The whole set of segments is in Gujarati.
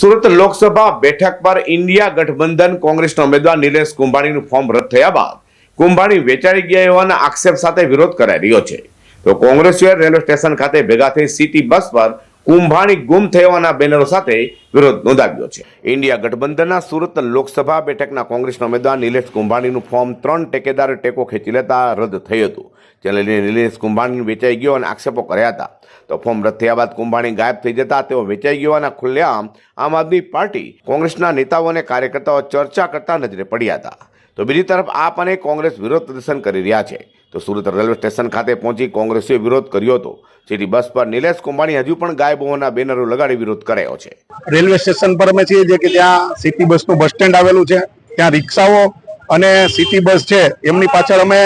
સુરત લોકસભા બેઠક પર ઇન્ડિયા ગઠબંધન કોંગ્રેસના ઉમેદવાર નિલેશ કુંભાણીનું ફોર્મ રદ થયા બાદ કુંભાણી વેચાઈ ગયા હોવાના આક્ષેપ સાથે વિરોધ કરાઈ રહ્યો છે. તો કોંગ્રેસ રેલવે સ્ટેશન ખાતે ભેગા થઈ સિટી બસ પર કુંભાણી ગુમ થયાના બેનરો સાથે વિરોધ નોંધાવ્યો છે. ઇન્ડિયા ગઠબંધનના સુરત લોકસભા બેઠકના કોંગ્રેસના ઉમેદવાર નિલેશ કુંભાણીનું ફોર્મ ત્રણ ટેકેદારે ટેકો ખેંચી લેતા રદ થયું હતું. જેને લઈને નિલેશ કુંભાણી વેચાઈ ગયો અને આક્ષેપો કર્યા હતા. તો ફોર્મ રદ થયા બાદ કુંભાણી ગાયબ થઈ જતા તેઓ વેચાઈ ગયોના ખુલ્લેઆમ આમ આદમી પાર્ટી કોંગ્રેસના નેતાઓ અને કાર્યકર્તાઓ ચર્ચા કરતા નજરે પડ્યા હતા. તો બીજી તરફ આપ અને કોંગ્રેસ વિરોધ પ્રદર્શન કરી રહ્યા છે. તો સુરત રેલવે સ્ટેશન ખાતે પહોંચી કોંગ્રેસે વિરોધ કર્યો હતો, જેથી બસ પર નિલેશ કુંભાણી હજુ પણ ગાયબ હોવાના બેનરો લગાડી વિરોધ કર્યો છે. રેલવે સ્ટેશન પર અમે છીએ જે કે ત્યાં સિટી બસનું બસ સ્ટેન્ડ આવેલું છે, ત્યાં રિક્ષાઓ અને સિટી બસ છે, એમની પાછળ અમે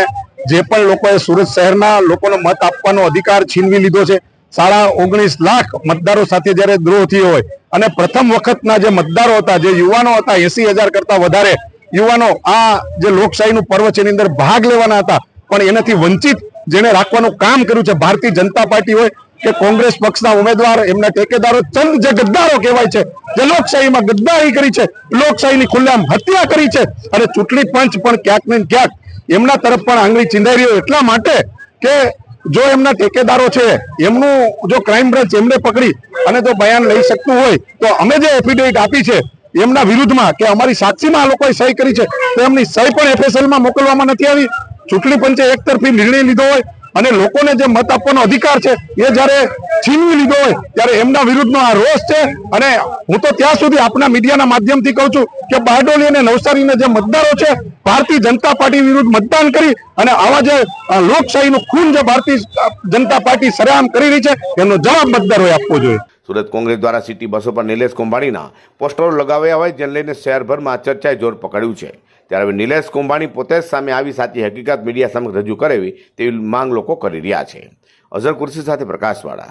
જે પણ લોકોએ સુરત શહેરના લોકોનો મત આપવાનો અધિકાર છીનવી લીધો છે. સાડા ઓગણીસ લાખ મતદારો સાથે જ્યારે દ્રોહ થયો હોય, અને પ્રથમ વખતના જે મતદારો હતા, જે યુવાનો હતા, એસી હજાર કરતા વધારે યુવાનો આ જે લોકશાહીનું પર્વ છે, એની અંદર ભાગ લેવાના હતા. પણ એનાથી વંચિત જેને રાખવાનું કામ કર્યું છે, ભારતીય જનતા પાર્ટી હોય કે કોંગ્રેસ પક્ષના ઉમેદવાર, એમના ટેકેદારો ચંદ જે ગદ્દારો કહેવાય છે, જે લોકશાહીમાં ગદ્દારી કરી છે, લોકશાહીની ખુલ્લામ હત્યા કરી છે અને ચૂંટણી પંચ પણ ક્યાંક ને ક્યાંક એમના તરફ પણ આંગળી ચીંધાઈ રહ્યો. એટલા માટે કે જો એમના ટેકેદારો છે, એમનું જો ક્રાઇમ બ્રાન્ચ એમને પકડી અને જો બયાન લઈ શકતું હોય, તો અમે જે એફિડેવિટ આપી છે એમના વિરુદ્ધમાં કે અમારી સાક્ષીમાં આ લોકોએ સહી કરી છે, તો એમની સહી પણ એફએસએલમાં મોકલવામાં નથી આવી. ચૂંટણી પંચે એકતરફી નિર્ણય લીધો હોય અને લોકોને જે મત આપવાનો અધિકાર છે, એ જ્યારે છીનવી લીધો હોય, ત્યારે એમના વિરુદ્ધનો આ રોષ છે. અને હું તો ત્યાં સુધી આપના મીડિયાના માધ્યમથી કહું છું કે બારડોલી અને નવસારીના જે મતદારો છે, ભારતીય જનતા પાર્ટી વિરુદ્ધ મતદાન કરી અને આવા જે લોકશાહીનું ખૂન જે ભારતીય જનતા પાર્ટી સરેઆમ કરી રહી છે, એમનો જવાબ મતદારોએ આપવો જોઈએ. સુરત કોંગ્રેસ દ્વારા સિટી બસો પર નિલેશ કુંભાણીના પોસ્ટરો લગાવ્યા હોય જેને લઈને શહેરભરમાં ચર્ચાએ જોર પકડ્યું છે. ત્યારે હવે નિલેશ કુંભાણી પોતે જ સામે આવી સાચી હકીકત મીડિયા સમક્ષ રજૂ કરેવી તેવી માંગ લોકો કરી રહ્યા છે. અઝર કુર્સી સાથે પ્રકાશવાળા